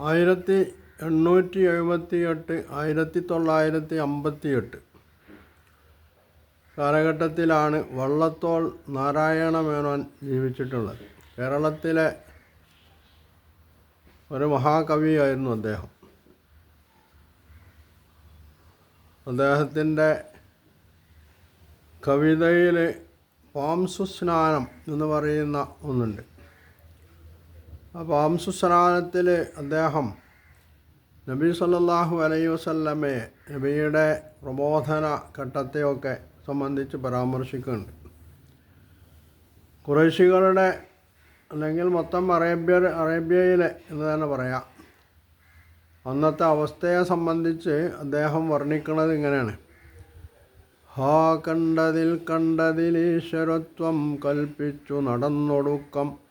ആയിരത്തി എണ്ണൂറ്റി എഴുപത്തി എട്ട് ആയിരത്തി തൊള്ളായിരത്തി അമ്പത്തി എട്ട് കാലഘട്ടത്തിലാണ് വള്ളത്തോൾ നാരായണ മേനോൻ ജീവിച്ചിട്ടുള്ളത്. കേരളത്തിലെ ഒരു മഹാകവിയായിരുന്നു അദ്ദേഹം. അദ്ദേഹത്തിന്റെ കവിതയിൽ പാംസുസ്നാനം എന്ന് പറയുന്ന ഒന്നുണ്ട്. ആ അംസുസ്നാനത്തിൽ അദ്ദേഹം നബി സല്ലാഹു അലൈ വസല്ലമയെ നബിയുടെ പ്രബോധന ഘട്ടത്തെയൊക്കെ സംബന്ധിച്ച് പരാമർശിക്കുന്നുണ്ട്. കുറേശികളുടെ അല്ലെങ്കിൽ മൊത്തം അറേബ്യ അറേബ്യയിലെ എന്ന് തന്നെ പറയാം. അന്നത്തെ അവസ്ഥയെ സംബന്ധിച്ച് അദ്ദേഹം വർണിക്കുന്നത് ഇങ്ങനെയാണ്. ഹാ കണ്ടതിൽ കണ്ടതിൽ ഈശ്വരത്വം കൽപ്പിച്ചു നടന്നൊടുക്കം.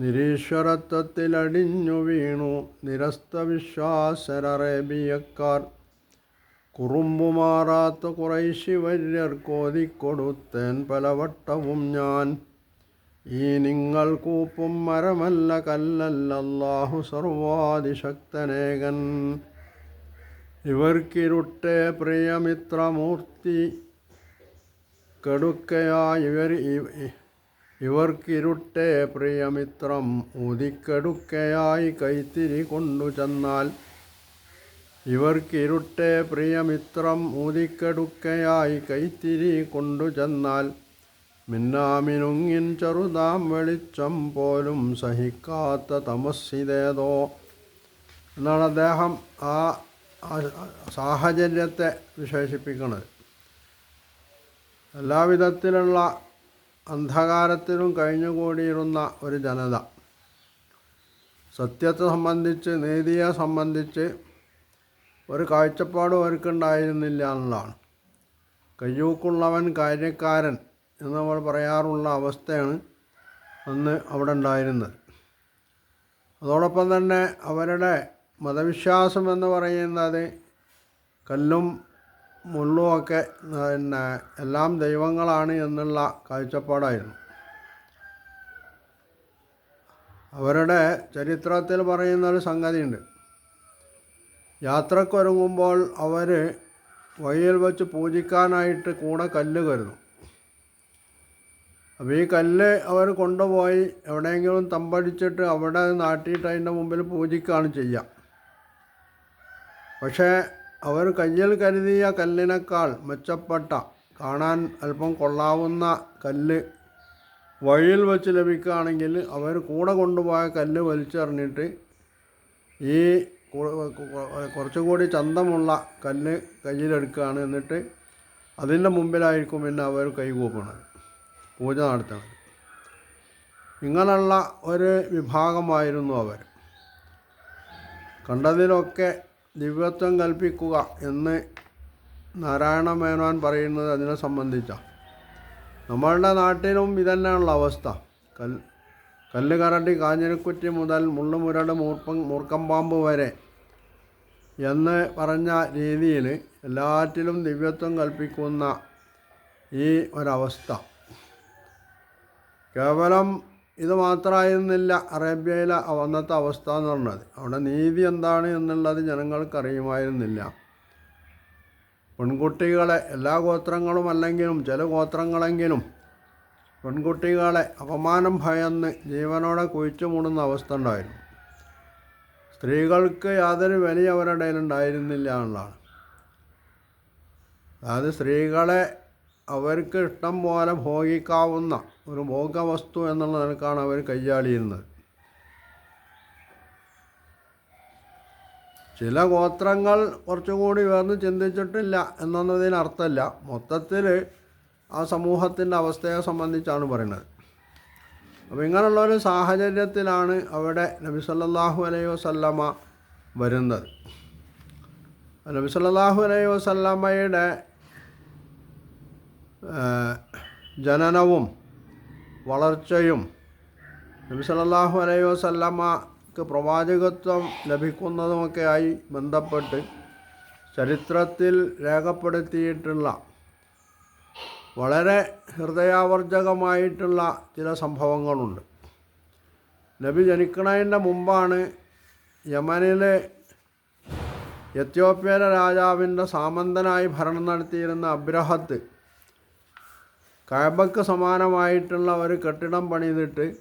നിരീശ്വരത്വത്തിലടിഞ്ഞു വീണു നിരസ്ത വിശ്വാസരറേബിയക്കാർ കുറുമ്പുമാറാത്ത കുറൈശി വര്യർ കോതിക്കൊടുത്തേൻ പലവട്ടവും ഞാൻ. ഈ നിങ്ങൾ കൂപ്പും മരമല്ല കല്ലല്ലാഹു സർവാതിശക്തനേകൻ ഇവർക്കിരുട്ടെ പ്രിയമിത്രമൂർത്തി. കടുക്കയായി ഇവർ ഇവർക്കിരുട്ടെ പ്രിയമിത്രം ഉദിക്കടുക്കയായി കൈത്തിരി കൊണ്ടു ചെന്നാൽ. ഇവർക്കിരുട്ടെ പ്രിയമിത്രം ഊതിക്കെടുക്കയായി കൈത്തിരി കൊണ്ടു ചെന്നാൽ. മിന്നാമിനുങ്ങിൻ ചെറുതാം വെളിച്ചം പോലും സഹിക്കാത്ത തമസ്സിതേതോ. എന്നാണ് അദ്ദേഹം ആ സാഹചര്യത്തെ വിശേഷിപ്പിക്കുന്നത് എല്ലാവിധത്തിലുള്ള അന്ധകാരത്തിലും കഴിഞ്ഞുകൂടിയിരുന്ന ഒരു ജനത. സത്യത്തെ സംബന്ധിച്ച് നീതിയെ സംബന്ധിച്ച് ഒരു കാഴ്ചപ്പാടും അവർക്കുണ്ടായിരുന്നില്ല എന്നുള്ളതാണ് കയ്യൂക്കുള്ളവൻ കാര്യക്കാരൻ എന്ന് നമ്മൾ പറയാറുള്ള അവസ്ഥയാണ് അന്ന് അവിടെ ഉണ്ടായിരുന്നത്. അതോടൊപ്പം തന്നെ അവരുടെ മതവിശ്വാസം എന്ന് പറയുന്നത് കല്ലും മുള്ളുമൊക്കെ പിന്നെ എല്ലാം ദൈവങ്ങളാണ് എന്നുള്ള കാഴ്ചപ്പാടായിരുന്നു. അവരുടെ ചരിത്രത്തിൽ പറയുന്ന ഒരു സംഗതിയുണ്ട്. യാത്രക്കൊരുങ്ങുമ്പോൾ അവർ വഴിയിൽ വെച്ച് പൂജിക്കാനായിട്ട് കൂടെ കല്ല് കരുതും. അപ്പോൾ ഈ കല്ല് അവർ കൊണ്ടുപോയി എവിടെയെങ്കിലും തമ്പടിച്ചിട്ട് അവിടെ നാട്ടിയിട്ട് അതിന്റെ മുമ്പിൽ പൂജിക്കുകയാണ് ചെയ്യുക. പക്ഷേ അവർ കയ്യിൽ കരുതിയ കല്ലിനേക്കാൾ മെച്ചപ്പെട്ട കാണാൻ അല്പം കൊള്ളാവുന്ന കല്ല് വഴിയിൽ വെച്ച് ലഭിക്കുകയാണെങ്കിൽ അവർ കൂടെ കൊണ്ടുപോയ കല്ല് വലിച്ചെറിഞ്ഞിട്ട് ഈ കുറച്ചുകൂടി ചന്തമുള്ള കല്ല് കയ്യിലെടുക്കുകയാണ്. എന്നിട്ട് അതിന്റെ മുമ്പിലായിരിക്കും പിന്നെ അവർ കൈകൂപ്പണത് പൂജ നടത്തണം ഇങ്ങനെയുള്ള ഒരു വിഭാഗമായിരുന്നു അവർ. കണ്ടതിലൊക്കെ ദിവ്യത്വം കൽപ്പിക്കുക എന്ന് നാരായണ മേനോൻ പറയുന്നത് അതിനെ സംബന്ധിച്ചാണ് നമ്മളുടെ നാട്ടിലും ഇതന്നെയാണുള്ള അവസ്ഥ. കൽ കല്ല് കാഞ്ഞിരക്കുറ്റി മുതൽ മുള്ളുമുരട് മൂർപ്പം മൂർക്കമ്പാമ്പ് വരെ എന്ന് പറഞ്ഞ രീതിയിൽ എല്ലാറ്റിലും ദിവ്യത്വം കൽപ്പിക്കുന്ന ഈ ഒരവസ്ഥ. കേവലം ഇത് മാത്രമായിരുന്നില്ല അറേബ്യയിലെ അന്നത്തെ അവസ്ഥ എന്ന് പറഞ്ഞത്. അവിടെ നീതി എന്താണ് എന്നുള്ളത് ജനങ്ങൾക്കറിയുമായിരുന്നില്ല. പെൺകുട്ടികളെ എല്ലാ ഗോത്രങ്ങളും അല്ലെങ്കിലും ചില ഗോത്രങ്ങളെങ്കിലും പെൺകുട്ടികളെ അപമാനം ഭയന്ന് ജീവനോടെ കുഴിച്ചു മൂടുന്ന അവസ്ഥ ഉണ്ടായിരുന്നു. സ്ത്രീകൾക്ക് യാതൊരു വിലയും അവരുടെ ഉണ്ടായിരുന്നില്ല എന്നുള്ളതാണ്. അതായത് സ്ത്രീകളെ അവർക്ക് ഇഷ്ടം പോലെ ഭോഗിക്കാവുന്ന ഒരു ഭോഗവസ്തു എന്നുള്ള നിലക്കാണ് അവർ കയ്യാളിയുന്നത്. ചില ഗോത്രങ്ങൾ കുറച്ചുകൂടി വേർന്ന് ചിന്തിച്ചിട്ടില്ല എന്നതിന് അർത്ഥമില്ല. മൊത്തത്തിൽ ആ സമൂഹത്തിന്റെ അവസ്ഥയെ സംബന്ധിച്ചാണ് പറയുന്നത്. അപ്പോൾ ഇങ്ങനെയുള്ള ഒരു സാഹചര്യത്തിലാണ് അവിടെ നബി സല്ലാഹു അലൈഹി വസല്ലമ വരുന്നത്. നബി സല്ലാഹു അലൈഹി വസല്ലമയുടെ ഏഹ്, ജനനവും വളർച്ചയും നബി സല്ലല്ലാഹു അലൈഹി വസല്ലമ്മക്ക് പ്രവാചകത്വം ലഭിക്കുന്നതുമൊക്കെയായി ബന്ധപ്പെട്ട് ചരിത്രത്തിൽ രേഖപ്പെടുത്തിയിട്ടുള്ള വളരെ ഹൃദയാവർജകമായിട്ടുള്ള ചില സംഭവങ്ങളുണ്ട്. നബി ജനിക്കണതിന്റെ മുമ്പാണ് യമനിലെ എത്യോപ്യയിലെ രാജാവിന്റെ സാമന്തനായി ഭരണം നടത്തിയിരുന്ന അബ്രഹത്ത് കഴബക്ക് സമാനമായിട്ടുള്ള ഒരു കെട്ടിടം പണിതിട്ട്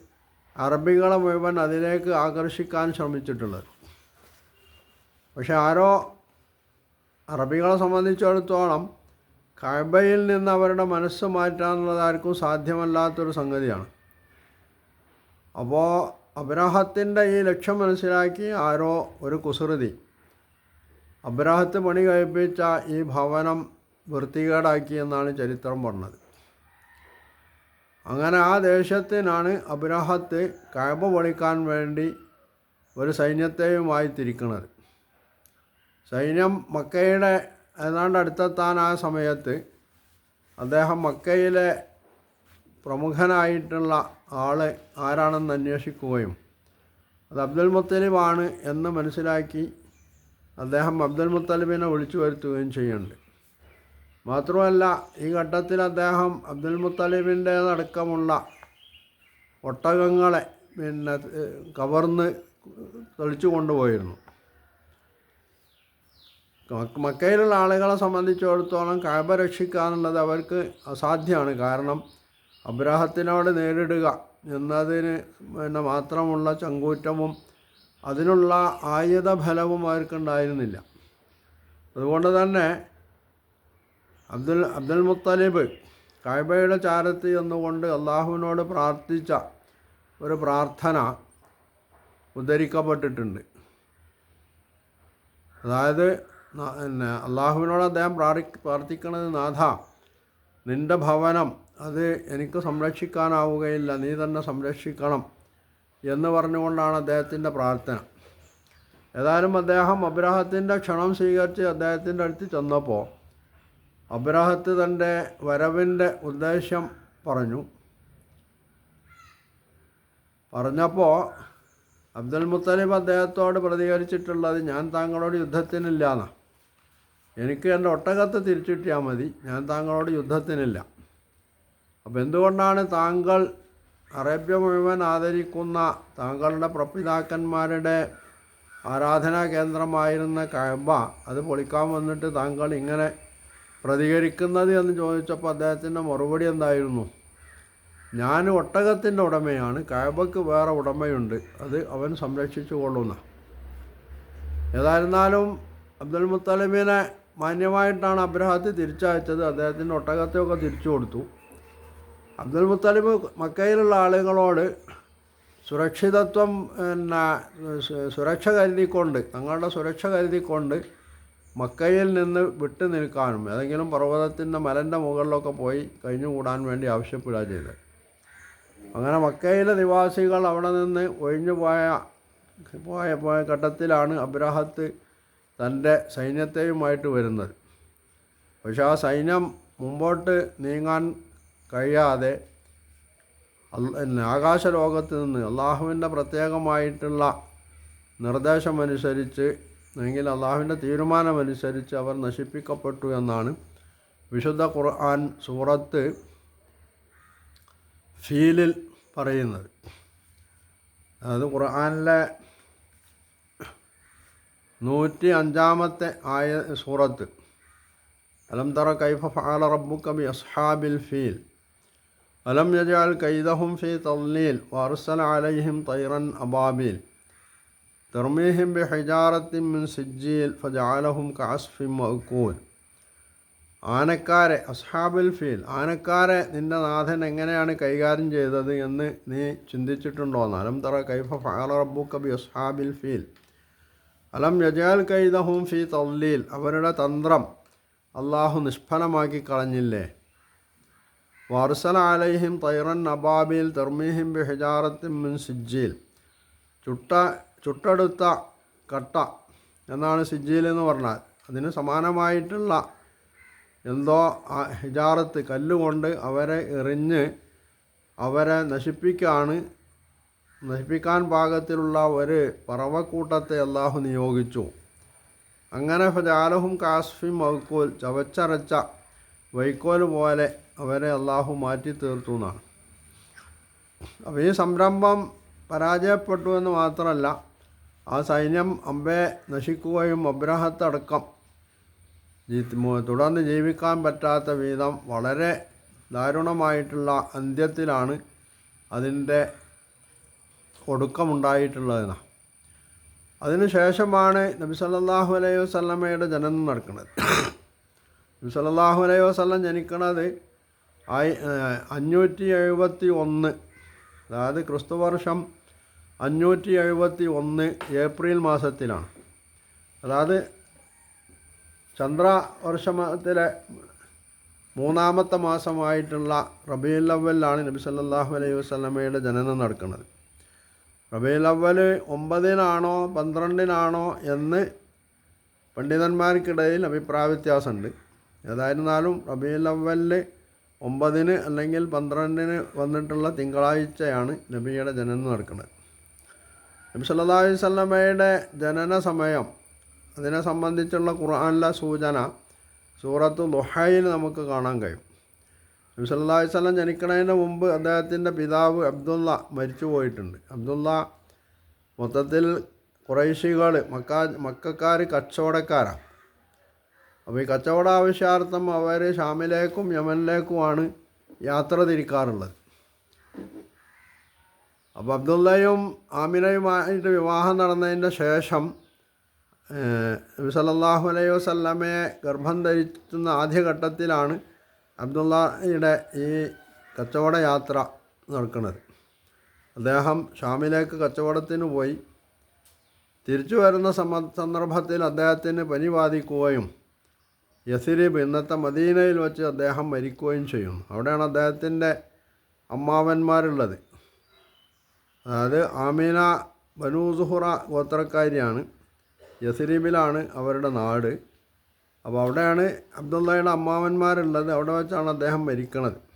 അറബികളെ മുഴുവൻ അതിലേക്ക് ആകർഷിക്കാൻ ശ്രമിച്ചിട്ടുള്ളത്. പക്ഷെ ആരോ അറബികളെ സംബന്ധിച്ചിടത്തോളം കഴബയിൽ നിന്ന് അവരുടെ മനസ്സ് മാറ്റാനുള്ളത് ആർക്കും സാധ്യമല്ലാത്തൊരു സംഗതിയാണ്. അപ്പോൾ അബ്രാഹത്തിന്റെ ഈ ലക്ഷ്യം മനസ്സിലാക്കി ആരോ ഒരു കുസൃതി. അബ്രാഹത്ത് പണി കഴിപ്പിച്ച ഈ ഭവനം വൃത്തികേടാക്കി എന്നാണ് ചരിത്രം പറഞ്ഞത്. അങ്ങനെ ആ ദേശത്തിനാണ് അബ്രാഹത്ത് കഴബ പൊളിക്കാൻ വേണ്ടി ഒരു സൈന്യത്തെയുമായി തിരിക്കുന്നത് സൈന്യം മക്കയുടെ ഏതാണ്ട് അടുത്തെത്താൻ ആ സമയത്ത് അദ്ദേഹം മക്കയിലെ പ്രമുഖനായിട്ടുള്ള ആൾ ആരാണെന്ന് അന്വേഷിക്കുകയും അത് അബ്ദുൽ മുത്തലിബാണ് എന്ന് മനസ്സിലാക്കി അദ്ദേഹം അബ്ദുൽ മുത്തലിബിനെ വിളിച്ചു വരുത്തുകയും ചെയ്യുന്നുണ്ട്. മാത്രമല്ല ഈ ഘട്ടത്തിൽ അദ്ദേഹം അബ്ദുൽ മുത്തലിബിന്റേതടക്കമുള്ള ഒട്ടകങ്ങളെ പിന്നെ കവർന്ന് തെളിച്ചു കൊണ്ടുപോയിരുന്നു. മക്ക- മക്കയിലുള്ള ആളുകളെ സംബന്ധിച്ചിടത്തോളം കാബ രക്ഷിക്കുക എന്നുള്ളത് അവർക്ക് അസാധ്യമാണ്. കാരണം അബ്രാഹത്തിനോട് നേരിടുക എന്നതിന് പിന്നെ മാത്രമുള്ള ചങ്കൂറ്റവും അതിനുള്ള ആയുധ ഫലവും അവർക്കുണ്ടായിരുന്നില്ല. അതുകൊണ്ട് തന്നെ അബ്ദുൽ അബ്ദുൽ മുത്തലിബ് കായ്ബയുടെ ചാരത്ത് എന്നുകൊണ്ട് അള്ളാഹുവിനോട് പ്രാർത്ഥിച്ച ഒരു പ്രാർത്ഥന ഉദ്ധരിക്കപ്പെട്ടിട്ടുണ്ട്. അതായത് പിന്നെ അള്ളാഹുവിനോട് അദ്ദേഹം പ്രാർത്ഥി പ്രാർത്ഥിക്കുന്നത് നാഥ നിന്റെ ഭവനം അത് എനിക്ക് സംരക്ഷിക്കാനാവുകയില്ല നീ തന്നെ സംരക്ഷിക്കണം എന്ന് പറഞ്ഞുകൊണ്ടാണ് അദ്ദേഹത്തിന്റെ പ്രാർത്ഥന. ഏതായാലും അദ്ദേഹം അബ്രാഹത്തിന്റെ ക്ഷണം സ്വീകരിച്ച് അദ്ദേഹത്തിന്റെ അടുത്ത് ചെന്നപ്പോൾ അബ്രാഹത്ത് തന്റെ വരവിന്റെ ഉദ്ദേശം പറഞ്ഞു. പറഞ്ഞപ്പോൾ അബ്ദുൽ മുത്തലിബ് അദ്ദേഹത്തോട് പ്രതികരിച്ചിട്ടുള്ളത് ഞാൻ താങ്കളോട് യുദ്ധത്തിനില്ല എന്നാണ് എനിക്ക് എന്റെ ഒട്ടകത്ത് തിരിച്ചിട്ടിയാൽ മതി. ഞാൻ താങ്കളോട് യുദ്ധത്തിനില്ല. അപ്പോൾ എന്തുകൊണ്ടാണ് താങ്കൾ അറേബ്യ മുഴുവൻ ആദരിക്കുന്ന താങ്കളുടെ പ്രപിതാക്കന്മാരുടെ ആരാധനാ കേന്ദ്രമായിരുന്ന കഴബ അത് പൊളിക്കാൻ വന്നിട്ട് താങ്കൾ ഇങ്ങനെ പ്രതികരിക്കുന്നത് എന്ന് ചോദിച്ചപ്പോൾ അദ്ദേഹത്തിന്റെ മറുപടി എന്തായിരുന്നു? ഞാൻ ഒട്ടകത്തിന്റെ ഉടമയാണ് കഴബക്ക് വേറെ ഉടമയുണ്ട് അത് അവൻ സംരക്ഷിച്ചു കൊള്ളുന്ന. ഏതായിരുന്നാലും അബ്ദുൽ മുത്തലിമീനെ മാന്യമായിട്ടാണ് അബ്രഹത്ത് തിരിച്ചയച്ചത് അദ്ദേഹത്തിന്റെ ഒട്ടകത്തെയൊക്കെ തിരിച്ചു കൊടുത്തു. അബ്ദുൽ മുത്തലിബ് മക്കയിലുള്ള ആളുകളോട് സുരക്ഷിതത്വം പിന്നെ സുരക്ഷ കരുതിക്കൊണ്ട് തങ്ങളുടെ സുരക്ഷ കരുതിക്കൊണ്ട് മക്കയിൽ നിന്ന് വിട്ടു നിൽക്കാനും ഏതെങ്കിലും പർവതത്തിന്റെ മലന്റെ മുകളിലൊക്കെ പോയി കഴിഞ്ഞുകൂടാൻ വേണ്ടി ആവശ്യപ്പെടുക ചെയ്തത് അങ്ങനെ മക്കയിലെ നിവാസികൾ അവിടെ നിന്ന് ഒഴിഞ്ഞു പോയ പോയ പോയ ഘട്ടത്തിലാണ് അബ്രാഹത്ത് തന്റെ സൈന്യത്തെയുമായിട്ട് വരുന്നത്. പക്ഷെ ആ സൈന്യം മുമ്പോട്ട് നീങ്ങാൻ കഴിയാതെ ആകാശലോകത്ത് നിന്ന് അള്ളാഹുവിന്റെ പ്രത്യേകമായിട്ടുള്ള നിർദ്ദേശമനുസരിച്ച് അല്ലെങ്കിൽ അള്ളാഹുവിന്റെ തീരുമാനമനുസരിച്ച് അവർ നശിപ്പിക്കപ്പെട്ടു എന്നാണ് വിശുദ്ധ ഖുർആൻ സൂറത്ത് ഫീലിൽ പറയുന്നത്. അതായത് ഖുർആനിലെ നൂറ്റി അഞ്ചാമത്തെ ആയ സൂറത്ത്. അലം തറ കൈഫ ഫാല റബ്ബുക ബി അസ്ഹാബിൽ ഫീൽ. അലം യജാൽ കൈദഹും ഫീ തദ്ലീൽ വർസൽ അലൈഹിം തൈറൻ അബാബീൽ. തർമീഹിം ബിഹിജാറത്തിൻ മിൻ സിജ്ജീൽ ഫജാലഹും കഅസ്ഫിൻ മഅകൂൽ ആനക്കാരെ അസ്ഹാബുൽ ഫീൽ ആനക്കാരെ നിന്റെ നാഥൻ എങ്ങനെയാണ് കൈകാര്യം ചെയ്തത് എന്ന് നീ ചിന്തിച്ചിട്ടുണ്ടോ? അലം തറ കൈഫ ഫഅല റബ്ബുക ബി അസ്ഹാബിൽ ഫീൽ. അലം യജാൽ കൈദഹും ഫി തല്ലീൽ അവരുടെ തന്ത്രം അള്ളാഹു നിഷ്ഫലമാക്കി കളഞ്ഞില്ലേ? വാർസല അലൈഹിം തൈറൻ അബാബിൽ തെർമീഹിം ബി ഹിജാറത്തിൻ മിൻ സിജ്ജീൽ. ചുട്ട ചുട്ടെടുത്ത കട്ട എന്നാണ് സിജ്ജീൽ എന്ന് പറഞ്ഞാൽ. അതിന് സമാനമായിട്ടുള്ള എന്തോ ഹിജാറത്ത് കല്ലുകൊണ്ട് അവരെ എറിഞ്ഞ് അവരെ നശിപ്പിക്കാണ് നശിപ്പിക്കാൻ പാകത്തിലുള്ള ഒരു പറവക്കൂട്ടത്തെ അള്ളാഹു നിയോഗിച്ചു. അങ്ങനെ ഫജാലഹും കാസ്ഫിം വൈക്കോൽ ചവച്ചരച്ച വൈക്കോൽ പോലെ അവരെ അള്ളാഹു മാറ്റി തീർത്തു എന്നാണ്. അപ്പോൾ ഈ സംരംഭം പരാജയപ്പെട്ടു എന്ന് മാത്രമല്ല ആ സൈന്യം അമ്പെ നശിക്കുകയും അബ്രഹത്തടക്കം തുടർന്ന് ജീവിക്കാൻ പറ്റാത്ത വിധം വളരെ ദാരുണമായിട്ടുള്ള അന്ത്യത്തിലാണ് അതിന്റെ ഒടുക്കമുണ്ടായിട്ടുള്ളതെന്ന്. അതിനുശേഷമാണ് നബി സല്ലല്ലാഹു അലൈഹി വസല്ലമയുടെ ജനനം നടക്കുന്നത്. നബി സല്ലാഹു അലൈഹി വസ്ലം ജനിക്കുന്നത് അഞ്ഞൂറ്റി എഴുപത്തി ഒന്ന് അതായത് ക്രിസ്തുവർഷം അഞ്ഞൂറ്റി എഴുപത്തി ഒന്ന് ഏപ്രിൽ മാസത്തിലാണ്. അതായത് ചന്ദ്രവർഷത്തിലെ മൂന്നാമത്തെ മാസമായിട്ടുള്ള റബീൽ അവലിലാണ് നബി സല്ലാഹു അലൈഹി വസ്ലമയുടെ ജനനം നടക്കുന്നത്. റബീൽ അവൽ ഒമ്പതിനാണോ പന്ത്രണ്ടിനാണോ എന്ന് പണ്ഡിതന്മാർക്കിടയിൽ അഭിപ്രായ വ്യത്യാസമുണ്ട്. ഏതായിരുന്നാലും റബീൽ അവലിൽ ഒമ്പതിന് അല്ലെങ്കിൽ പന്ത്രണ്ടിന് വന്നിട്ടുള്ള തിങ്കളാഴ്ചയാണ് നബിയുടെ ജനനം നടക്കുന്നത്. നബി സല്ലല്ലാഹു അലൈഹി വസല്ലമയുടെ ജനന സമയം അതിനെ സംബന്ധിച്ചുള്ള ഖുർആനിലെ സൂചന സൂറത്ത് ദുഹയിൽ നമുക്ക് കാണാൻ കഴിയും. നബി സല്ലല്ലാഹു അലൈഹി വസല്ലം ജനിക്കുന്നതിന് മുമ്പ് അദ്ദേഹത്തിന്റെ പിതാവ് അബ്ദുള്ള മരിച്ചു പോയിട്ടുണ്ട്. അബ്ദുള്ള മൊത്തത്തിൽ കുറേശികൾ മക്ക മക്കാർ കച്ചവടക്കാരാണ്. അപ്പോൾ ഈ കച്ചവട ആവശ്യാർത്ഥം അവർ ഷാമിലേക്കും യമനിലേക്കുമാണ് യാത്ര തിരിക്കാറുള്ളത്. അപ്പോൾ അബ്ദുള്ളയും ആമിനയുമായിട്ട് വിവാഹം നടന്നതിന്റെ ശേഷം സല്ലല്ലാഹു അലൈഹി വസല്ലമയെ ഗർഭം ധരിക്കുന്ന ആദ്യഘട്ടത്തിലാണ് അബ്ദുള്ളയുടെ ഈ കച്ചവട യാത്ര നടക്കുന്നത്. അദ്ദേഹം ഷാമിലേക്ക് കച്ചവടത്തിന് പോയി. തിരിച്ചു വരുന്ന സമ സന്ദർഭത്തിൽ അദ്ദേഹത്തിന് പനി ബാധിക്കുകയും യസിരിബ് ഇന്നത്തെ മദീനയിൽ വെച്ച് അദ്ദേഹം മരിക്കുകയും ചെയ്യുന്നു. അവിടെയാണ് അദ്ദേഹത്തിന്റെ അമ്മാവന്മാരുള്ളത്. അതായത് ആമീന ബനൂ സുഹുറ ഗോത്രക്കാരിയാണ്. യസിരിബിലാണ് അവരുടെ നാട്. അപ്പോൾ അവിടെയാണ് അബ്ദുള്ളയുടെ അമ്മാവന്മാരുള്ളത്. അവിടെ വെച്ചാണ് അദ്ദേഹം മരിക്കണത്.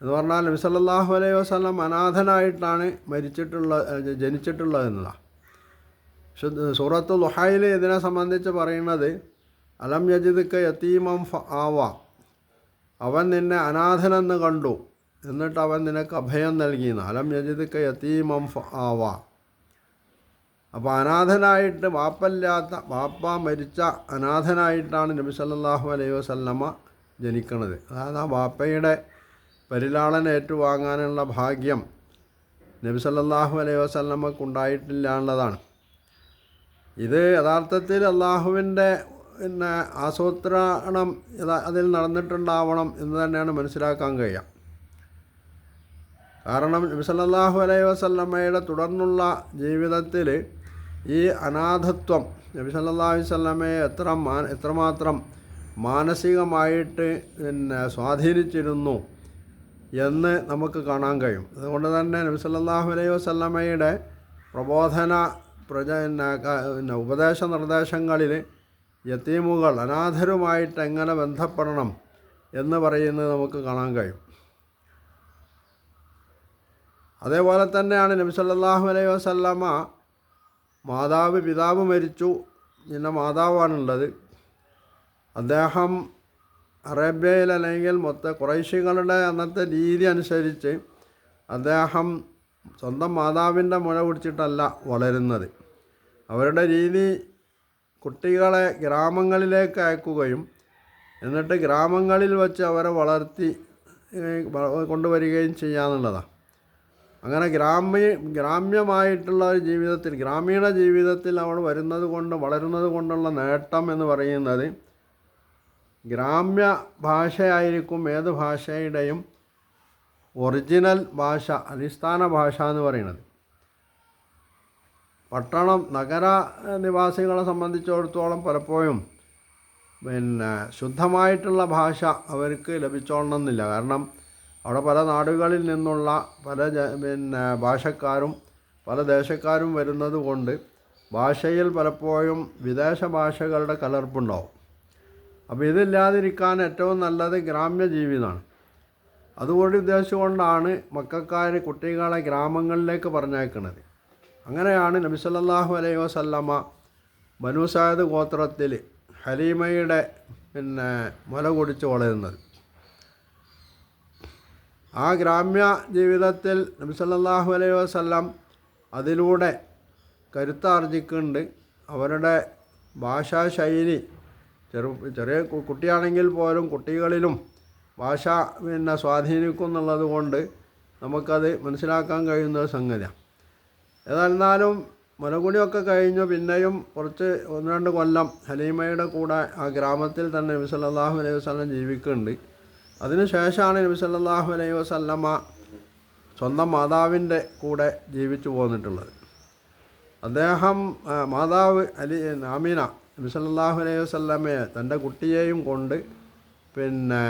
എന്ന് പറഞ്ഞാൽ നബി സല്ലല്ലാഹു അലൈഹി വസല്ലം അനാഥനായിട്ടാണ് മരിച്ചിട്ടുള്ള ജനിച്ചിട്ടുള്ളത് എന്നതാണ് പക്ഷെ സൂറത്ത് ലുഹായിൽ ഇതിനെ സംബന്ധിച്ച് പറയുന്നത് അലം യജിദ്ക്ക് യത്തീമം ആവ. അവൻ നിന്നെ അനാഥനെന്ന് കണ്ടു. എന്നിട്ട് അവൻ നിനക്ക് അഭയം നൽകി നാലം യജിദ്ക്ക് യത്തീമം ആവ. അപ്പോൾ അനാഥനായിട്ട് വാപ്പല്ലാത്ത വാപ്പ മരിച്ച അനാഥനായിട്ടാണ് നബി സല്ലാഹു അലൈഹി വസല്ലമ ജനിക്കുന്നത് അതായത് ആ വാപ്പയുടെ പരിലാളൻ ഏറ്റുവാങ്ങാനുള്ള ഭാഗ്യം നബി സല്ലാഹു അലൈഹി വസല്ലമ്മക്കുണ്ടായിട്ടില്ല എന്നുള്ളതാണ്. ഇത് യഥാർത്ഥത്തിൽ അള്ളാഹുവിന്റെ പിന്നെ ആസൂത്രണം അതിൽ നടന്നിട്ടുണ്ടാവണം എന്ന് തന്നെയാണ് മനസ്സിലാക്കാൻ കഴിയുക. കാരണം നബി സല്ലല്ലാഹു അലൈഹി വസല്ലമ്മയുടെ തുടർന്നുള്ള ജീവിതത്തിൽ ഈ അനാഥത്വം നബി സല്ലല്ലാഹു അലൈഹി വസല്ലമയെ എത്ര മാ എത്രമാത്രം മാനസികമായിട്ട് പിന്നെ സ്വാധീനിച്ചിരുന്നു എന്ന് നമുക്ക് കാണാൻ കഴിയും. അതുകൊണ്ട് തന്നെ നബി സല്ലല്ലാഹു അലൈഹി വസല്ലമയുടെ പ്രബോധന പ്രജ പിന്നെ ഉപദേശ നിർദ്ദേശങ്ങളിൽ യത്തീമുകൾ അനാഥരുമായിട്ട് എങ്ങനെ ബന്ധപ്പെടണം എന്ന് പറയുന്നത് നമുക്ക് കാണാൻ കഴിയും. അതേപോലെ തന്നെയാണ് നബി സല്ലല്ലാഹു അലൈഹി വസല്ലമ മാതാവ് പിതാവ് മരിച്ചു. പിന്നെ മാതാവാണുള്ളത്. അദ്ദേഹം അറേബ്യയിൽ അല്ലെങ്കിൽ മൊത്ത കുറേശികളുടെ അന്നത്തെ രീതി അനുസരിച്ച് അദ്ദേഹം സ്വന്തം മാതാവിന്റെ മുല പിടിച്ചിട്ടല്ല വളരുന്നത്. അവരുടെ രീതി കുട്ടികളെ ഗ്രാമങ്ങളിലേക്ക് അയക്കുകയും എന്നിട്ട് ഗ്രാമങ്ങളിൽ വച്ച് അവരെ വളർത്തി കൊണ്ടുവരികയും ചെയ്യാന്നുള്ളതാണ് അങ്ങനെ ഗ്രാമ്യ ഗ്രാമ്യമായിട്ടുള്ള ജീവിതത്തിൽ ഗ്രാമീണ ജീവിതത്തിൽ അവൾ വരുന്നത് കൊണ്ട് വളരുന്നത് കൊണ്ടുള്ള നേട്ടം എന്ന് പറയുന്നത് ഗ്രാമ്യ ഭാഷയായിരിക്കും ഏത് ഭാഷയുടെയും ഒറിജിനൽ ഭാഷ അടിസ്ഥാന ഭാഷ എന്ന് പറയുന്നത്. പട്ടണം നഗര നിവാസികളെ സംബന്ധിച്ചിടത്തോളം പലപ്പോഴും പിന്നെ ശുദ്ധമായിട്ടുള്ള ഭാഷ അവർക്ക് ലഭിച്ചോളണമെന്നില്ല. കാരണം അവിടെ പല നാടുകളിൽ നിന്നുള്ള പല പിന്നെ ഭാഷക്കാരും പല ദേശക്കാരും വരുന്നത് കൊണ്ട് ഭാഷയിൽ പലപ്പോഴും വിദേശ ഭാഷകളുടെ കലർപ്പുണ്ടാവും. അപ്പോൾ ഇതില്ലാതിരിക്കാൻ ഏറ്റവും നല്ലത് ഗ്രാമ്യ ജീവിതമാണ് അതുകൊണ്ട് ഉദ്ദേശിച്ചുകൊണ്ടാണ് മക്കാർ കുട്ടികളെ ഗ്രാമങ്ങളിലേക്ക് പറഞ്ഞയക്കുന്നത്. അങ്ങനെയാണ് നബി സല്ലല്ലാഹു അലൈഹി വസല്ലമ ബനു സാദ് ഗോത്രത്തിൽ ഹലീമയുടെ പിന്നെ മുല കുടിച്ച് വളരുന്നത്. ആ ഗ്രാമ്യ ജീവിതത്തിൽ നബി സല്ലല്ലാഹു അലൈഹി വസല്ലം അതിലൂടെ കരുത്താർജിക്കുന്നുണ്ട്. അവരുടെ ഭാഷാശൈലി ചെറു ചെറിയ കുട്ടിയാണെങ്കിൽ പോലും കുട്ടികളിലും ഭാഷ പിന്നെ സ്വാധീനിക്കും എന്നുള്ളത് കൊണ്ട് നമുക്കത് മനസ്സിലാക്കാൻ കഴിയുന്ന ഒരു സംഗതിയാണ്. ഏതായിരുന്നാലും മുലകുടിയൊക്കെ കഴിഞ്ഞു. പിന്നെയും കുറച്ച് ഒന്ന് രണ്ട് കൊല്ലം ഹലീമയുടെ കൂടെ ആ ഗ്രാമത്തിൽ തന്നെ നബി സല്ലല്ലാഹു അലൈഹി വസല്ലം ജീവിക്കുന്നുണ്ട്. അതിനുശേഷമാണ് നബി സല്ലല്ലാഹു അലൈഹി വസല്ലമ സ്വന്തം മാതാവിന്റെ കൂടെ ജീവിച്ചു പോന്നിട്ടുള്ളത്. അദ്ദേഹം മാതാവ് അലി അമീന നബി സല്ലല്ലാഹു അലൈഹി വസല്ലമയെ തന്റെ കുട്ടിയെയും കൊണ്ട് പിന്നെ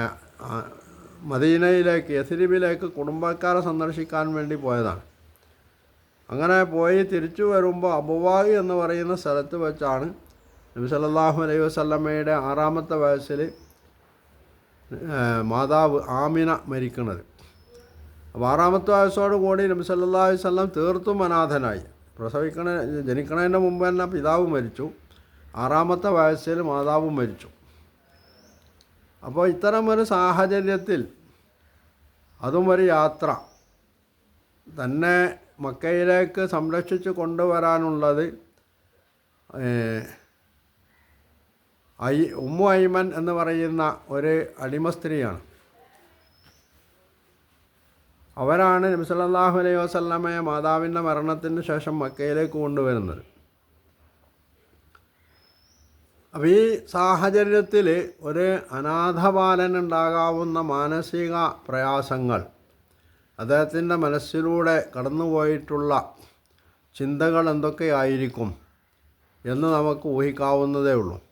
മദീനയിലേക്ക് യസിരിബിലേക്ക് കുടുംബക്കാരെ സന്ദർശിക്കാൻ വേണ്ടി പോയതാണ്. അങ്ങനെ പോയി തിരിച്ചു വരുമ്പോൾ അബുവാഹി എന്ന് പറയുന്ന സ്ഥലത്ത് വെച്ചാണ് നബി സല്ലല്ലാഹു അലൈഹി വസല്ലമയുടെ ആറാമത്തെ വയസ്സിൽ മാതാവ് ആമിന മരിക്കുന്നത് അപ്പോൾ ആറാമത്തെ വയസ്സോട് കൂടി നബി സല്ലല്ലാഹു വല്ലം തീർത്തും അനാഥനായി. പ്രസവിക്കണ ജനിക്കണതിന്റെ മുമ്പ് തന്നെ പിതാവ് മരിച്ചു. ആറാമത്തെ വയസ്സിൽ മാതാവും മരിച്ചു. അപ്പോൾ ഇത്തരമൊരു സാഹചര്യത്തിൽ അതും ഒരു യാത്ര. തന്നെ മക്കയിലേക്ക് സംരക്ഷിച്ച് കൊണ്ടുവരാനുള്ളത് ഐ ഉമ്മു ഐമൻ എന്ന് പറയുന്ന ഒരു അടിമ സ്ത്രീയാണ്. അവരാണ് നബി അലൈഹി വസല്ലമയെ മാതാവിന്റെ മരണത്തിന് ശേഷം മക്കയിലേക്ക് കൊണ്ടുവരുന്നത്. അപ്പോൾ ഈ സാഹചര്യത്തിൽ ഒരു അനാഥബാലനുണ്ടാകാവുന്ന മാനസിക പ്രയാസങ്ങൾ അദ്ദേഹത്തിന്റെ മനസ്സിലൂടെ കടന്നുപോയിട്ടുള്ള ചിന്തകൾ എന്തൊക്കെയായിരിക്കും എന്ന് നമുക്ക് ഊഹിക്കാവുന്നതേ ഉള്ളൂ.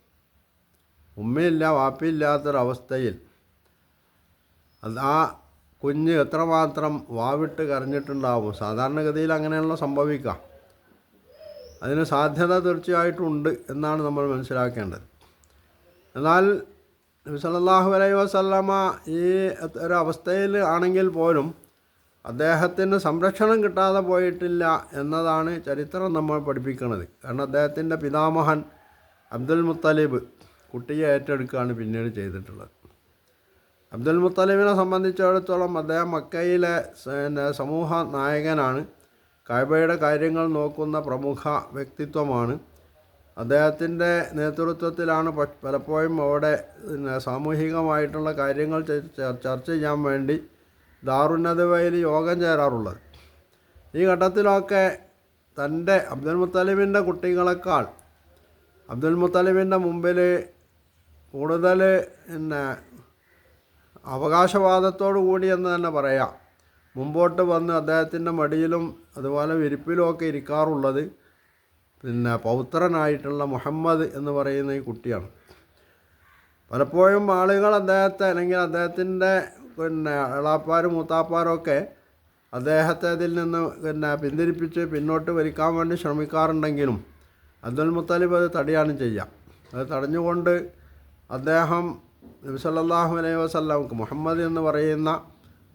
ഉമ്മയില്ല വാപ്പിയില്ലാത്തൊരവസ്ഥയിൽ അത് ആ കുഞ്ഞ് എത്രമാത്രം വാവിട്ട് കരഞ്ഞിട്ടുണ്ടാവും. സാധാരണഗതിയിൽ അങ്ങനെയുള്ള സംഭവിക്കാം അതിന് സാധ്യത തീർച്ചയായിട്ടും ഉണ്ട് എന്നാണ് നമ്മൾ മനസ്സിലാക്കേണ്ടത്. എന്നാൽ നബി അലൈ വസല്ലമ ഈ ഒരവസ്ഥയിൽ ആണെങ്കിൽ പോലും അദ്ദേഹത്തിന് സംരക്ഷണം കിട്ടാതെ പോയിട്ടില്ല എന്നതാണ് ചരിത്രം നമ്മൾ പഠിപ്പിക്കുന്നത്. കാരണം അദ്ദേഹത്തിന്റെ പിതാമഹൻ അബ്ദുൽ മുത്തലിബ് കുട്ടിയെ ഏറ്റെടുക്കുകയാണ് പിന്നീട് ചെയ്തിട്ടുള്ളത്. അബ്ദുൽ മുത്തലിമിനെ സംബന്ധിച്ചിടത്തോളം അദ്ദേഹം മക്കയിലെ പിന്നെ സമൂഹ നായകനാണ്. കായബയുടെ കാര്യങ്ങൾ നോക്കുന്ന പ്രമുഖ വ്യക്തിത്വമാണ്. അദ്ദേഹത്തിന്റെ നേതൃത്വത്തിലാണ് പലപ്പോഴും അവിടെ പിന്നെ സാമൂഹികമായിട്ടുള്ള കാര്യങ്ങൾ ചർച്ച ചെയ്യാൻ വേണ്ടി ദാറുന്നതവയിൽ യോഗം ചേരാറുള്ളത്. ഈ ഘട്ടത്തിലൊക്കെ തന്റെ അബ്ദുൽ മുത്തലിമിന്റെ കുട്ടികളെക്കാൾ അബ്ദുൽ മുത്തലിമിന്റെ മുമ്പിൽ കൂടുതൽ പിന്നെ അവകാശവാദത്തോടു കൂടി എന്ന് തന്നെ പറയാം. മുമ്പോട്ട് വന്ന് അദ്ദേഹത്തിന്റെ മടിയിലും അതുപോലെ വിരിപ്പിലുമൊക്കെ ഇരിക്കാറുള്ളത് പിന്നെ പൗത്രനായിട്ടുള്ള മുഹമ്മദ് എന്ന് പറയുന്ന ഈ കുട്ടിയാണ്. പലപ്പോഴും ആളുകൾ അദ്ദേഹത്തെ അല്ലെങ്കിൽ അദ്ദേഹത്തിന്റെ പിന്നെ ഇളാപ്പാരും മൂത്താപ്പാരും ഒക്കെ അദ്ദേഹത്തെ ഇതിൽ നിന്ന് പിന്നെ പിന്തിരിപ്പിച്ച് പിന്നോട്ട് വലിക്കാൻ വേണ്ടി ശ്രമിക്കാറുണ്ടെങ്കിലും അബ്ദുൽ മുത്തലിബ് അത് തടയാണ് ചെയ്യുക. അത് തടഞ്ഞുകൊണ്ട് അദ്ദേഹം നബി സല്ലല്ലാഹു അലൈഹി വസല്ലമക്ക് മുഹമ്മദ് എന്ന് പറയുന്ന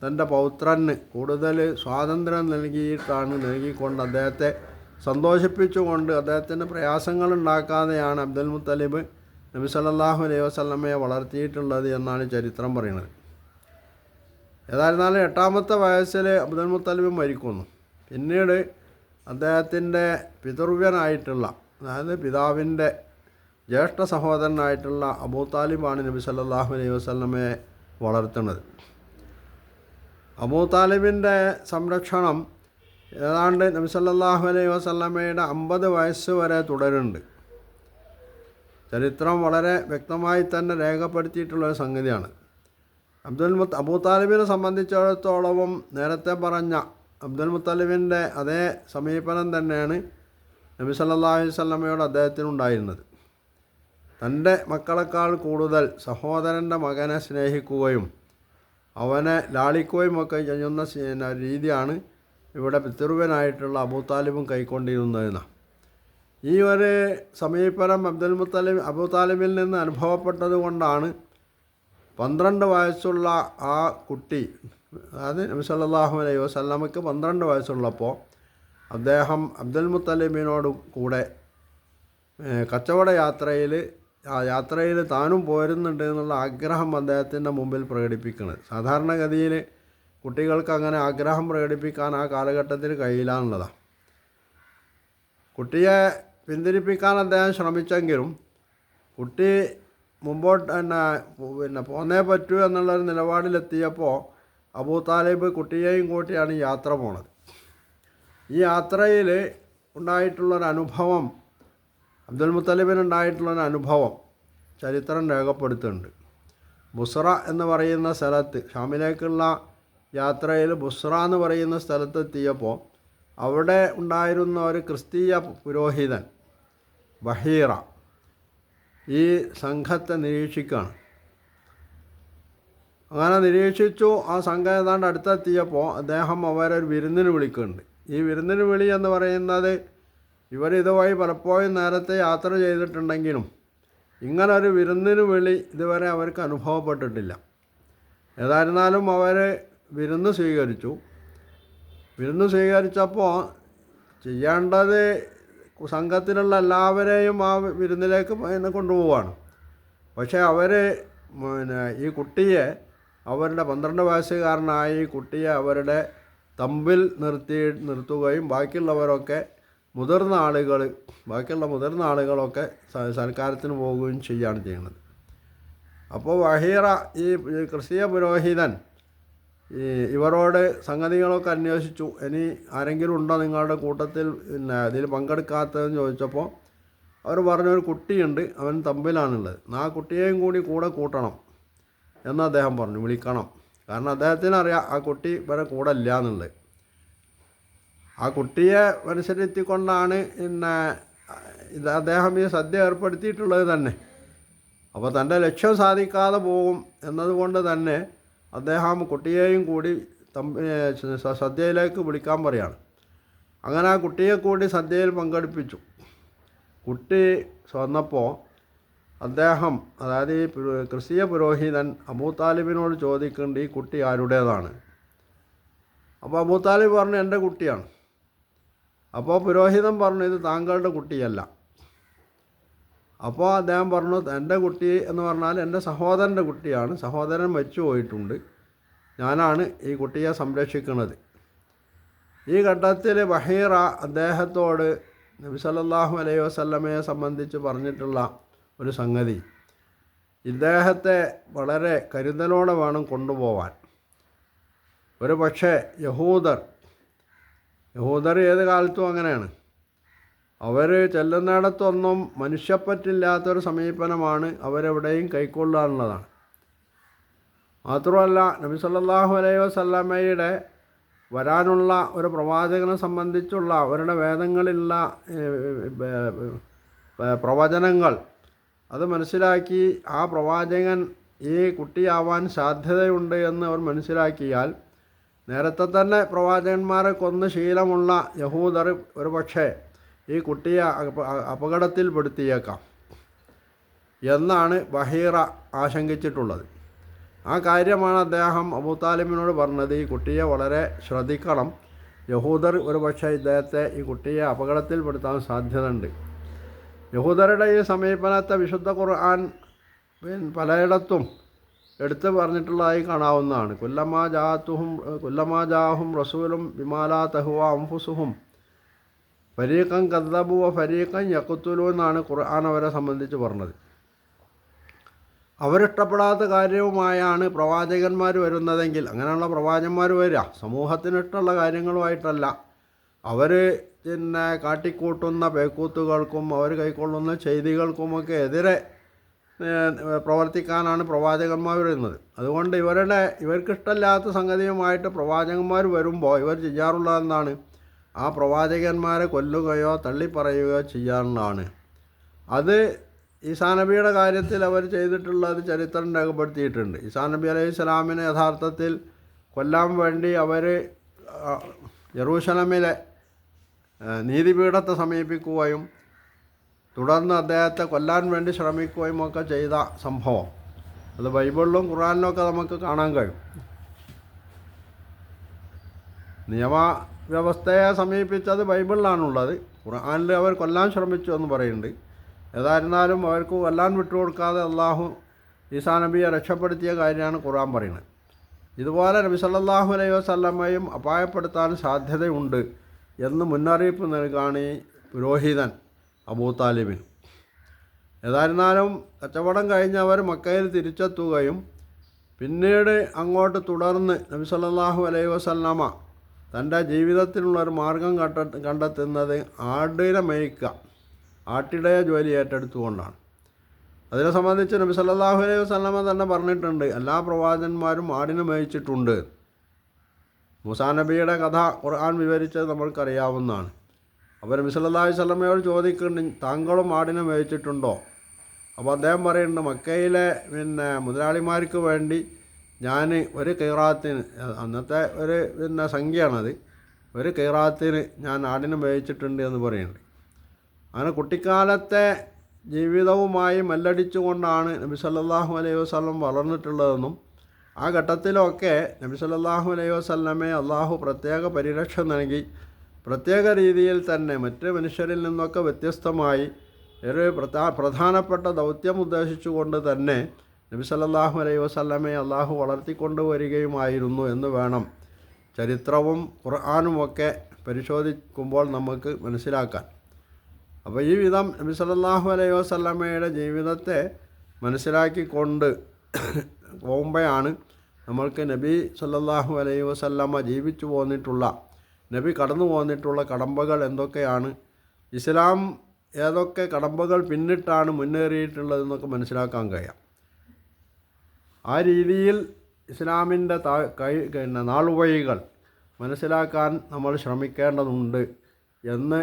തന്റെ പൗത്രന് കൂടുതൽ സ്വാതന്ത്ര്യം നൽകിയിട്ടാണ് നൽകിക്കൊണ്ട് അദ്ദേഹത്തെ സന്തോഷിപ്പിച്ചുകൊണ്ട് അദ്ദേഹത്തിന് പ്രയാസങ്ങൾ ഉണ്ടാക്കാതെയാണ് അബ്ദുൽ മുത്തലിബ് നബി സല്ലല്ലാഹു അലൈഹി വസല്ലമയെ വളർത്തിയിട്ടുള്ളത് എന്നാണ് ചരിത്രം പറയുന്നത്. ഏതായിരുന്നാലും എട്ടാമത്തെ വയസ്സിൽ അബ്ദുൽ മുത്തലിബ് മരിക്കുന്നു. പിന്നീട് അദ്ദേഹത്തിന്റെ പിതൃവ്യനായിട്ടുള്ള അതായത് പിതാവിന്റെ ജ്യേഷ്ഠ സഹോദരനായിട്ടുള്ള അബൂ താലിബാണ് നബി സല്ലാഹു അലൈഹി വസല്ലമയെ വളർത്തുന്നത്. അബൂ താലിബിന്റെ സംരക്ഷണം ഏതാണ്ട് നബി സല്ലാഹു അലൈഹി വസ്ലമയുടെ അമ്പത് വയസ്സ് വരെ തുടരുന്നുണ്ട്. ചരിത്രം വളരെ വ്യക്തമായി തന്നെ രേഖപ്പെടുത്തിയിട്ടുള്ള ഒരു സംഗതിയാണ്. അബ്ദുൽ മുത്ത് അബൂ താലിബിനെ സംബന്ധിച്ചിടത്തോളവും നേരത്തെ പറഞ്ഞ അബ്ദുൽ മുത്തലിബിന്റെ അതേ സമീപനം തന്നെയാണ് നബി സല്ലല്ലാഹു അലൈഹി വസല്ലമയോട് അദ്ദേഹത്തിനുണ്ടായിരുന്നത് തന്റെ മക്കളെക്കാൾ കൂടുതൽ സഹോദരന്റെ മകനെ സ്നേഹിക്കുകയും അവനെ ലാളിക്കുകയും ഒക്കെ ചെയ്യുന്ന രീതിയാണ് ഇവിടെ പിതൃവനായിട്ടുള്ള അബൂതാലിബും കൈക്കൊണ്ടിരുന്നതെന്ന്. ഈ ഒരു സമീപനം അബ്ദുൽ മുത്തലിം അബൂ താലിബിൽ നിന്ന് അനുഭവപ്പെട്ടത് കൊണ്ടാണ് പന്ത്രണ്ട് വയസ്സുള്ള ആ കുട്ടി അതായത് നബിസല്ലാഹു അലൈഹി വസല്ലമക്ക് പന്ത്രണ്ട് വയസ്സുള്ളപ്പോൾ അദ്ദേഹം അബ്ദുൽ മുത്തലിമിനോട് കൂടെ കച്ചവട യാത്രയിൽ ആ യാത്രയിൽ താനും പോരുന്നുണ്ട് എന്നുള്ള ആഗ്രഹം അദ്ദേഹത്തിന്റെ മുമ്പിൽ പ്രകടിപ്പിക്കുന്നത് സാധാരണഗതിയിൽ കുട്ടികൾക്ക് അങ്ങനെ ആഗ്രഹം പ്രകടിപ്പിക്കാൻ ആ കാലഘട്ടത്തിൽ കഴിയില്ല എന്നുള്ളതാണ് കുട്ടിയെ പിന്തിരിപ്പിക്കാൻ അദ്ദേഹം ശ്രമിച്ചെങ്കിലും കുട്ടി മുമ്പോട്ട് പിന്നെ പിന്നെ പോന്നേ പറ്റൂ എന്നുള്ളൊരു നിലപാടിലെത്തിയപ്പോൾ അബൂ താലിബ് കുട്ടിയെയും കൂട്ടിയാണ് യാത്ര പോണത്. ഈ യാത്രയിൽ ഉണ്ടായിട്ടുള്ളൊരു അനുഭവം മുത്തലിബിനുണ്ടായിട്ടുള്ള ഒരു അനുഭവം ചരിത്രം രേഖപ്പെടുത്തുന്നുണ്ട്. ബുസ്ര എന്ന് പറയുന്ന സ്ഥലത്ത് ഷാമിലേക്കുള്ള യാത്രയിൽ ബുസ്ര എന്ന് പറയുന്ന സ്ഥലത്തെത്തിയപ്പോൾ അവിടെ ഉണ്ടായിരുന്ന ഒരു ക്രിസ്തീയ പുരോഹിതൻ ബഹീറ ഈ സംഘത്തെ നിരീക്ഷിക്കുകയാണ്. അങ്ങനെ നിരീക്ഷിച്ചു. ആ സംഘം ഏതാണ്ട് അടുത്തെത്തിയപ്പോൾ അദ്ദേഹം അവരെ ഒരു വിരുന്നിന് വിളിക്കുന്നുണ്ട്. ഈ വിരുന്നിന് വിളി എന്ന് പറയുന്നത് ഇതുമായി പലപ്പോഴും നേരത്തെ യാത്ര ചെയ്തിട്ടുണ്ടെങ്കിലും ഇങ്ങനൊരു വിരുന്നിന് വിളി ഇതുവരെ അവർക്ക് അനുഭവപ്പെട്ടിട്ടില്ല. ഏതായിരുന്നാലും അവർ വിരുന്ന് സ്വീകരിച്ചു. വിരുന്ന് സ്വീകരിച്ചപ്പോൾ ചെയ്യേണ്ടത് സംഘത്തിലുള്ള എല്ലാവരെയും ആ വിരുന്നിലേക്ക് പിന്നെ കൊണ്ടുപോവാണ്. പക്ഷേ അവർ പിന്നെ ഈ കുട്ടിയെ അവരുടെ പന്ത്രണ്ട് വയസ്സുകാരനായ ഈ കുട്ടിയെ അവരുടെ തമ്പിൽ നിർത്തി നിർത്തുകയും ബാക്കിയുള്ളവരൊക്കെ മുതിർന്ന ആളുകൾ ബാക്കിയുള്ള മുതിർന്ന ആളുകളൊക്കെ സൽക്കാരത്തിന് പോവുകയും ചെയ്യുകയാണ് ചെയ്യുന്നത്. അപ്പോൾ വഹീറ ഈ ക്രിസ്തീയ പുരോഹിതൻ ഈ ഇവരോട് സംഗതികളൊക്കെ അന്വേഷിച്ചു. ഇനി ആരെങ്കിലും ഉണ്ടോ നിങ്ങളുടെ കൂട്ടത്തിൽ? പിന്നെ ഇതിൽ പങ്കെടുക്കാത്തതെന്ന് ചോദിച്ചപ്പോൾ അവർ പറഞ്ഞ ഒരു കുട്ടിയുണ്ട് അവൻ തമ്പിലാണുള്ളത്. ആ കുട്ടിയെയും കൂടി കൂടെ കൂട്ടണം എന്ന് അദ്ദേഹം പറഞ്ഞു വിളിക്കണം. കാരണം അദ്ദേഹത്തിന് അറിയാം ആ കുട്ടി ഇവരെ കൂടെ ഇല്ല എന്നുള്ളത്. ആ കുട്ടിയെ മനസ്സിലെത്തിക്കൊണ്ടാണ് പിന്നെ ഇത് അദ്ദേഹം ഈ സദ്യ ഏർപ്പെടുത്തിയിട്ടുള്ളത് തന്നെ. അപ്പോൾ തന്റെ ലക്ഷ്യം സാധിക്കാതെ പോകും എന്നതുകൊണ്ട് തന്നെ അദ്ദേഹം കുട്ടിയെയും കൂടി സദ്യയിലേക്ക് വിളിക്കാൻ പറയാണ്. അങ്ങനെ ആ കുട്ടിയെ കൂടി സദ്യയിൽ പങ്കെടുപ്പിച്ചു. കുട്ടി വന്നപ്പോൾ അദ്ദേഹം അതായത് ഈ ക്രിസ്തീയ പുരോഹിതൻ അബൂതാലിബിനോട് ചോദിക്കേണ്ട ഈ കുട്ടി ആരുടേതാണ്? അപ്പോൾ അബൂതാലിബ് പറഞ്ഞു എന്റെ കുട്ടിയാണ്. അപ്പോൾ പുരോഹിതൻ പറഞ്ഞു ഇത് താങ്കളുടെ കുട്ടിയല്ല. അപ്പോൾ അദ്ദേഹം പറഞ്ഞു എന്റെ കുട്ടി എന്ന് പറഞ്ഞാൽ എന്റെ സഹോദരന്റെ കുട്ടിയാണ്. സഹോദരൻ മരിച്ചു പോയിട്ടുണ്ട്. ഞാനാണ് ഈ കുട്ടിയെ സംരക്ഷിക്കുന്നത്. ഈ ഘട്ടത്തിൽ ബഹീറ അദ്ദേഹത്തോട് നബി സല്ലല്ലാഹു അലൈഹി വസല്ലമയെ സംബന്ധിച്ച് പറഞ്ഞിട്ടുള്ള ഒരു സംഗതി. ഇദ്ദേഹത്തെ വളരെ കരുതലോടെ വേണം കൊണ്ടുപോവാൻ. ഒരു പക്ഷേ യഹൂദർ യഹൂദർ ഏത് കാലത്തും അങ്ങനെയാണ്. അവർ ചെല്ലുന്നിടത്തൊന്നും മനുഷ്യപ്പറ്റില്ലാത്തൊരു സമീപനമാണ് അവരെവിടെയും കൈക്കൊള്ളാനുള്ളതാണ്. മാത്രമല്ല നബി സല്ലാഹു അലൈഹി വസല്ലമയുടെ വരാനുള്ള ഒരു പ്രവാചകനെ സംബന്ധിച്ചുള്ള അവരുടെ വേദങ്ങളിലുള്ള പ്രവചനങ്ങൾ അത് മനസ്സിലാക്കി ആ പ്രവാചകൻ ഈ കുട്ടിയാവാൻ സാധ്യതയുണ്ട് എന്ന് അവർ മനസ്സിലാക്കിയാൽ നേരത്തെ തന്നെ പ്രവാചകന്മാരെ കൊന്ന് ശീലമുള്ള യഹൂദർ ഒരു പക്ഷേ ഈ കുട്ടിയെ അപ- അപകടത്തിൽപ്പെടുത്തിയേക്കാം എന്നാണ് ബഹീറ ആശങ്കിച്ചിട്ടുള്ളത്. ആ കാര്യമാണ് അദ്ദേഹം അബൂതാലിമിനോട് പറഞ്ഞത്. ഈ കുട്ടിയെ വളരെ ശ്രദ്ധിക്കണം. യഹൂദർ ഒരു പക്ഷേ ഇദ്ദേഹത്തെ ഈ കുട്ടിയെ അപകടത്തിൽപ്പെടുത്താൻ സാധ്യതയുണ്ട്. യഹൂദരുടെ ഈ സമീപനത്തെ വിശുദ്ധ ഖുർആൻ പലയിടത്തും എടുത്ത് പറഞ്ഞിട്ടുള്ളതായി കാണാവുന്നതാണ്. കൊല്ലമാ ജാത്തുഹും കൊല്ലമാ ജാഹും റസൂലും വിമാലാ തഹുവ അംഫുസുഹും ഫരീഖം കദ്ദബു ഫരീഖം യക്കുത്തുലു എന്നാണ് ഖുർആൻ അവരെ സംബന്ധിച്ച് പറഞ്ഞത്. അവരിഷ്ടപ്പെടാത്ത കാര്യവുമായാണ് പ്രവാചകന്മാർ വരുന്നതെങ്കിൽ അങ്ങനെയുള്ള പ്രവാചന്മാർ വരിക. സമൂഹത്തിന് ഇഷ്ടമുള്ള കാര്യങ്ങളുമായിട്ടല്ല. അവർ പിന്നെ കാട്ടിക്കൂട്ടുന്ന പേക്കൂത്തുകൾക്കും അവർ കൈക്കൊള്ളുന്ന ചെയ്തികൾക്കുമൊക്കെ എതിരെ പ്രവർത്തിക്കാനാണ് പ്രവാചകന്മാർ വരുന്നത് അതുകൊണ്ട് ഇവരുടെ ഇവർക്കിഷ്ടമില്ലാത്ത സംഗതിയുമായിട്ട് പ്രവാചകന്മാർ വരുമ്പോൾ ഇവർ ചെയ്യാറുള്ളതെന്താണ്? ആ പ്രവാചകന്മാരെ കൊല്ലുകയോ തള്ളിപ്പറയുകയോ ചെയ്യാറുള്ളതാണ്. അത് ഈസാനബിയുടെ കാര്യത്തിൽ അവർ ചെയ്തിട്ടുള്ളത് ചരിത്രം രേഖപ്പെടുത്തിയിട്ടുണ്ട്. ഈസാ നബി അലൈഹി സ്വലാമിനെ യഥാർത്ഥത്തിൽ കൊല്ലാൻ വേണ്ടി അവർ യെറൂശലമിലെ നീതിപീഠത്തെ സമീപിക്കുകയും തുടർന്ന് അദ്ദേഹത്തെ കൊല്ലാൻ വേണ്ടി ശ്രമിക്കുകയും ഒക്കെ ചെയ്ത സംഭവം. അത് ബൈബിളിലും ഖുറാനിലും ഒക്കെ നമുക്ക് കാണാൻ കഴിയും. നിയമ വ്യവസ്ഥയെ സമീപിച്ചത് ബൈബിളിലാണുള്ളത്. ഖുർആാനിൽ അവർ കൊല്ലാൻ ശ്രമിച്ചു എന്ന് പറയുന്നുണ്ട്. ഏതായിരുന്നാലും അവർക്ക് കൊല്ലാൻ വിട്ടുകൊടുക്കാതെ അള്ളാഹു ഈസാ നബിയെ രക്ഷപ്പെടുത്തിയ കാര്യമാണ് ഖുർആൻ പറയുന്നത്. ഇതുപോലെ നബി സല്ലാഹു അലൈഹി വസല്ലമയും അപായപ്പെടുത്താൻ സാധ്യതയുണ്ട് എന്ന് മുന്നറിയിപ്പ് നൽകാണ് പുരോഹിതൻ. അബൂ താലിബിൻ. ഏതായിരുന്നാലും കച്ചവടം കഴിഞ്ഞ് അവർ മക്കയിൽ തിരിച്ചെത്തുകയും പിന്നീട് അങ്ങോട്ട് തുടർന്ന് നബി സല്ലാഹു അലൈഹി വസല്ലമ തന്റെ ജീവിതത്തിനുള്ള ഒരു മാർഗം കണ്ട കണ്ടെത്തുന്നത് ആടിനെ മേയ്ക്കുക ആട്ടിടയ ജോലി ഏറ്റെടുത്തുകൊണ്ടാണ്. അതിനെ സംബന്ധിച്ച് നബി സല്ലാഹു അലൈഹി വസല്ലമ തന്നെ പറഞ്ഞിട്ടുണ്ട് എല്ലാ പ്രവാചന്മാരും ആടിനെ മേയിച്ചിട്ടുണ്ട്. മുസാ നബിയുടെ കഥ ഖുർആൻ വിവരിച്ചത് നമ്മൾക്കറിയാവുന്നതാണ്. അപ്പോൾ നബി സല്ലല്ലാഹു അലൈഹി വസല്ലമയോട് ചോദിക്കുന്നുണ്ട് താങ്കളും ആടിനെ മേയിച്ചിട്ടുണ്ടോ? അപ്പോൾ അദ്ദേഹം പറയുന്നുണ്ട് മക്കയിലെ പിന്നെ മുതലാളിമാർക്ക് വേണ്ടി ഞാൻ ഒരു കൈറാത്തിന് അന്നത്തെ ഒരു പിന്നെ സംഖ്യയാണത് ഒരു കൈറാത്തിന് ഞാൻ ആടിനെ മേയിച്ചിട്ടുണ്ട് എന്ന് പറയുന്നുണ്ട്. അങ്ങനെ കുട്ടിക്കാലത്തെ ജീവിതവുമായി മല്ലടിച്ചുകൊണ്ടാണ് നബി സല്ലല്ലാഹു അലൈഹി വസ്ലം വളർന്നിട്ടുള്ളതെന്നും ആ ഘട്ടത്തിലൊക്കെ നബി സല്ലല്ലാഹു അലൈഹി വസ്ലമെ അള്ളാഹു പ്രത്യേക പരിരക്ഷ നൽകി പ്രത്യേക രീതിയിൽ തന്നെ മറ്റ് മനുഷ്യരിൽ നിന്നൊക്കെ വ്യത്യസ്തമായി ഒരു പ്രധാ പ്രധാനപ്പെട്ട ദൗത്യം ഉദ്ദേശിച്ചുകൊണ്ട് തന്നെ നബി സല്ലാഹു അലൈഹി വസ്ലമെ അള്ളാഹു വളർത്തിക്കൊണ്ടുവരികയുമായിരുന്നു എന്ന് വേണം ചരിത്രവും ഖുർആാനുമൊക്കെ പരിശോധിക്കുമ്പോൾ നമുക്ക് മനസ്സിലാക്കാൻ. അപ്പോൾ ഈ വിധം നബി സല്ലല്ലാഹു അലൈഹി വസല്ലമയുടെ ജീവിതത്തെ മനസ്സിലാക്കിക്കൊണ്ട് പോകുമ്പോഴാണ് നമ്മൾക്ക് നബി സല്ലാഹു അലൈഹി വസല്ലമ ജീവിച്ചു പോന്നിട്ടുള്ള നബി കടന്നു പോന്നിട്ടുള്ള കടമ്പകൾ എന്തൊക്കെയാണ്? ഇസ്ലാം ഏതൊക്കെ കടമ്പകൾ പിന്നിട്ടാണ് മുന്നേറിയിട്ടുള്ളതെന്നൊക്കെ മനസ്സിലാക്കാൻ കഴിയാം. ആ രീതിയിൽ ഇസ്ലാമിന്റെ താ കൈ പിന്നെ നാളുവഴികൾ മനസ്സിലാക്കാൻ നമ്മൾ ശ്രമിക്കേണ്ടതുണ്ട് എന്ന്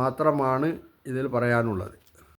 മാത്രമാണ് ഇതിൽ പറയാനുള്ളത്.